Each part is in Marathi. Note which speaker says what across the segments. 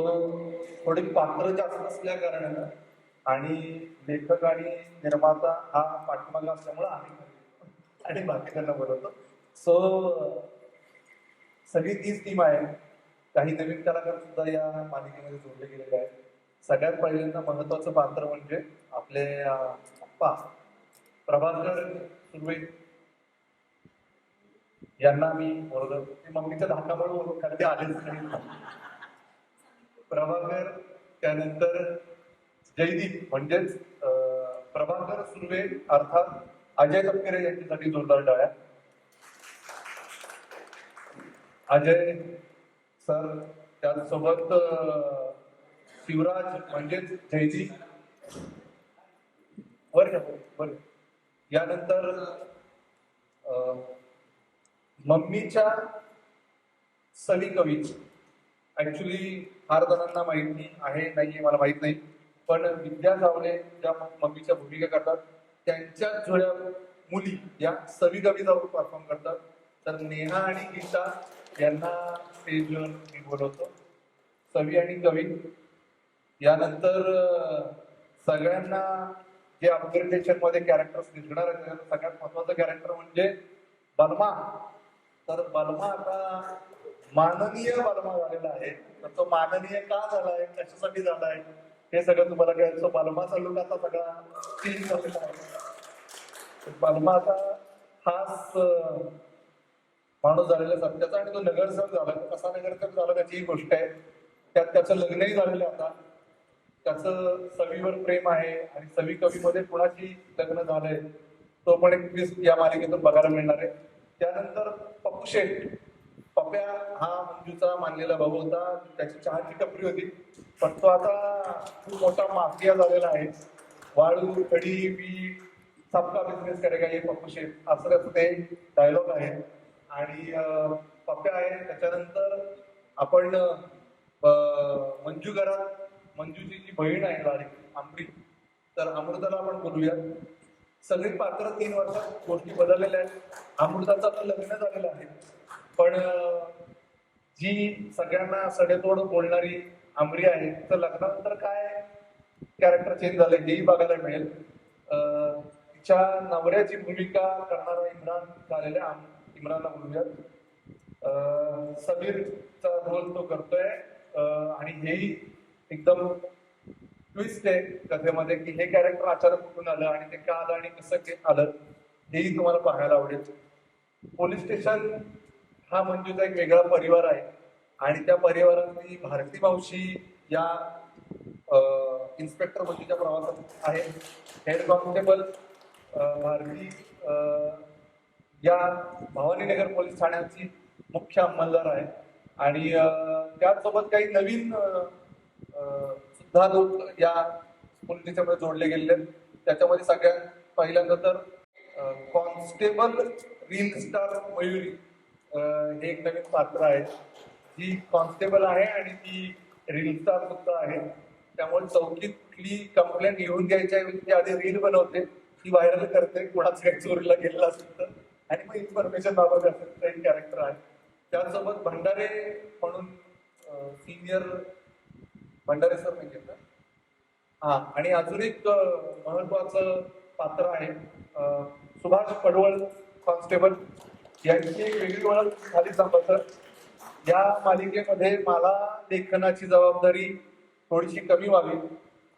Speaker 1: सो थोडी पात्र जास्त असल्या कारणानं आणि लेखक आणि निर्माता हा पाठीमागा असल्यामुळे आम्ही आणि बाकीच्यांना बोलवतो. सो सगळी तीच टीम आहे. काही नवीन कलाकार सुद्धा या मालिकेमध्ये जोडले गेलेले आहेत. सगळ्यात पहिल्यांदा महत्वाचं पात्र म्हणजे आपले अप्पा प्रभाकर सुर्वे. यांना मी बोलवलं ते मम्मीच्या धाकामुळे बोलवलं, कारण ते आलेच नाही. प्रभाकर त्यानंतर जयदीप म्हणजेच प्रभाकर सुर्वे अर्थात अजय तपकिरे यांच्यासाठी जोरदार टाळ्या. अजय सर त्याचसोबत शिवराज म्हणजेच जयदीप वर बर यानंतर अं, मम्मीच्या सवी कवी ऍक्च्युली फार जणांना माहिती आहे नाहीये मला माहीत नाही. पण विद्या जावळे ज्या मम्मीच्या भूमिका करतात त्यांच्या जुळ्या मुली या सवी कवी जाऊन परफॉर्म करतात. तर नेहा आणि गीता यांना स्टेजवर मी बोलवतो. सवी आणि कवी. यानंतर सगळ्यांना जे अपग्रेडेशनमध्ये कॅरेक्टर्स दिसणार आहेत सगळ्यात महत्वाचं कॅरेक्टर म्हणजे बलमा. तर बलमा आता माननीय बलमा झालेला आहे. तर तो माननीय का झालाय? कशासाठी झालाय? हे सगळं तुम्हाला कळेल. तो बलमाचा सगळा तीन झालेला खास माणूस झालेला सत्याचा आणि तो नगरसेवक झाला. कसा नगरसेवक झाला त्याची ही गोष्ट आहे. त्यात त्याचं लग्नही झालेलं आता. त्याचं सवीवर प्रेम आहे आणि सवी कवीमध्ये कुणाची लग्न झालंय तो पण एक या मालिकेतून बघायला मिळणार आहे. त्यानंतर पप्पू शेठ पप्प्या हा मंजूचा मानलेला भाऊ होता. त्याची चहाची टपरी होती. पण तो आता खूप मोठा माफिया झालेला आहे. वाळू कडी वीट सबका बिझनेस करेगा हे पप्पू शेठ. असं त्याचं ते डायलॉग आहे. आणि पप्या पप्प्या आहे त्याच्यानंतर आपण मंजू घरात मंजूची जी बहीण आहे लाडी अमृत. तर अमृताला आपण बोलूया. सगळी पात्र तीन वर्षात गोष्टी बदललेल्या आहेत. अमृताचं आता लग्न झालेलं आहे. पण जी सगळ्यांना सडेतोड बोलणारी आमरी आहे तर लग्नानंतर काय कॅरेक्टर चेंज झालंय हेही बघायला मिळेल. तिच्या नवऱ्याची भूमिका करणारा इम्रान झालेला आहे. आम- इम्रानला बोलूया समीरचा रोल तो करतोय. आणि हेही एकदम ट्विस्ट आहे कथेमध्ये की हे कॅरेक्टर अचानक कुठून आलं आणि ते का आलं आणि कसं आलं हेही तुम्हाला पाहायला आवडेल. पोलीस स्टेशन हा म्हणजे मंजूचा एक वेगळा परिवार आहे आणि त्या परिवारातली भारती मावशी या इन्स्पेक्टर मंजूच्या प्रवासात आहे हेड कॉन्स्टेबल भारती या भवानीनगर पोलीस ठाण्याची मुख्य अंमलदार आहे आणि त्याचसोबत काही नवीन सुद्धा लोक या पोलीस स्टेशनमध्ये जोडले गेलेले आहेत. त्याच्यामध्ये सगळ्यात पहिल्यांदा तर कॉन्स्टेबल रील स्टार मयुरी हे एक नवीन पात्र आहे. ती कॉन्स्टेबल आहे आणि ती रील सुद्धा आहे. त्यामुळे चौकीतली कंप्लेंट घेऊन घ्यायच्या ऐवजी आधी रील बनवते. ती व्हायरल करते. कुणाच काही चोरीला गेलेला असेल तर. आणि मग इन्फॉर्मेशन बाबत असेल तर एक कॅरेक्टर आहे. त्यासोबत भंडारे म्हणून सिनियर भंडारे सर नाही हा आणि अजून एक महत्वाचं पात्र आहे. सुभाष पडवळ कॉन्स्टेबल यांची एक वेगळी ओळख झाली सर या मालिकेमध्ये मला लेखनाची जबाबदारी थोडीशी कमी व्हावी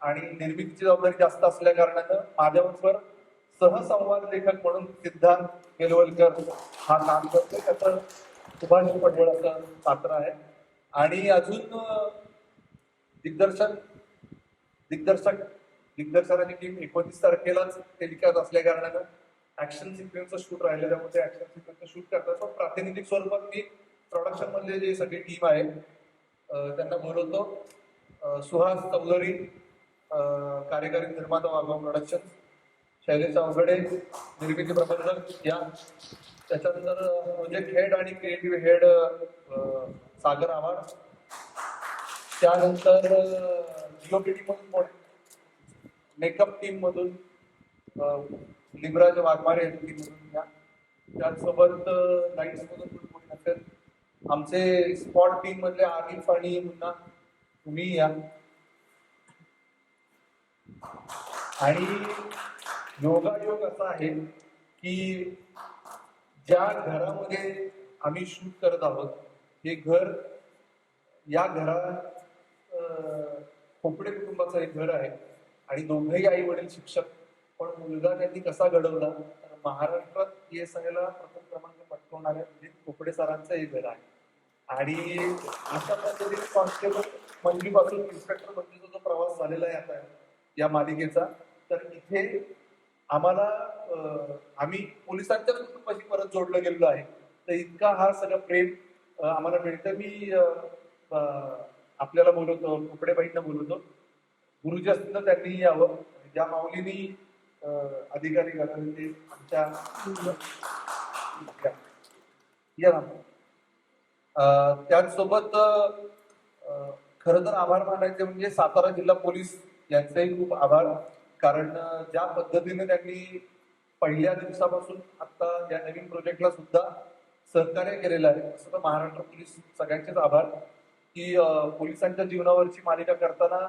Speaker 1: आणि निर्मितीची जबाबदारी जास्त असल्या कारणानं माझ्यावर सहसंवाद लेखक म्हणून सिद्धांत केलवलकर हा काम करतो त्याचं सुभाष पडवळ असं पात्र आहे. आणि अजून दिग्दर्शन दिग्दर्शक दिग्दर्शनाची टीम एकोणतीस तारखेलाच टेलिकास्ट असल्या कारणानं ऍक्शन सिक्वेन्सचं शूट राहिलं त्यामुळे ऍक्शन सिक्वेन्सचं शूट करतात. पण प्रातिनिधिक स्वरूपात मी प्रोडक्शन मधले जे सगळी टीम आहे त्यांना बोलवतो. सुहास चौधरी कार्यकारी निर्माता वाघवा प्रोडक्शन शैलेश अवघडे निर्मिती प्रबंधक या. त्याच्यानंतर प्रोजेक्ट हेड आणि क्रिएटिव्ह हेड सागर आव्हाड. त्यानंतर जिओपीटी मधून कोण? मेकअप टीम मधून लिबराज वाघमारे टीम मधून या. त्याचसोबत लाईट्स मधून पण कोणी असेल? आमचे स्पॉट टीम मधले आरिफ आणि मुन्ना. तुम्ही या. आणि योगायोग असा आहे की ज्या घरामध्ये आम्ही शूट करत आहोत हे घर या घरात खोपडे कुटुंबाचं एक घर आहे. आणि दोघंही आई वडील शिक्षक पण मुलगा त्यांनी कसा घडवला? तर महाराष्ट्रात एस आयला प्रथम क्रमांक पटकवणाऱ्या म्हणजे कोकडे सरांचा हे घर आहे. आणि अशा पद्धतीने कॉन्स्टेबल मंजूपासून इन्स्पेक्टर मंजूचा जो प्रवास झालेला आहे आता या मालिकेचा तर इथे आम्हाला आम्ही पोलिसांच्या कुटुंबाशी परत जोडलं गेलेलो आहे. तर इतका हा सगळं प्रेम आम्हाला मिळतं. मी आपल्याला बोलवतो कपडेबाईंना बोलवतो. गुरुजी असतील त्यांनी यावं. ज्या माऊलीनी अधिकारी घालावे ते आमच्या या ना त्याचसोबत खर तर आभार मानायचे म्हणजे सातारा जिल्हा पोलीस यांचेही खूप आभार. कारण ज्या पद्धतीने त्यांनी पहिल्या दिवसापासून आता या नवीन प्रोजेक्टला सुद्धा सहकार्य केलेलं आहे तसं तर महाराष्ट्र पोलीस सगळ्यांचेच आभार. की पोलिसांच्या जीवनावरची मालिका करताना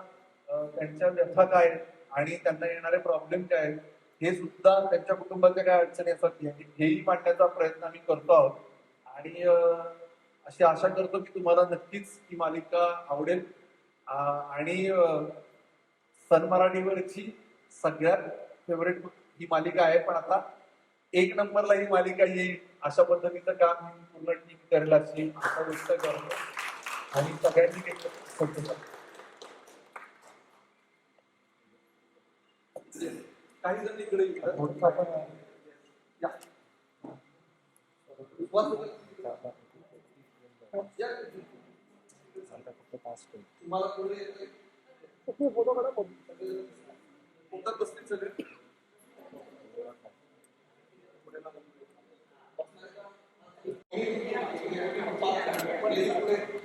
Speaker 1: त्यांच्या व्यथा काय आहेत आणि त्यांना येणारे प्रॉब्लेम काय आहेत हे सुद्धा त्यांच्या कुटुंबाच्या काय अडचणी असतात. हेही मांडण्याचा प्रयत्न आम्ही करतो आहोत. आणि अशी आशा करतो की तुम्हाला नक्कीच ही मालिका आवडेल. आणि सन मराठीवरची सगळ्यात फेवरेट ही मालिका आहे. पण आता एक नंबरला ही मालिका येईल अशा पद्धतीचं काम पूर्ण टीम करेल अशी आशा व्यक्त करतो. आणि सगळ्यांनी काही जण इकडे या. तुम्हाला पुढे येतंय? फोटो बसतील सगळे पुढे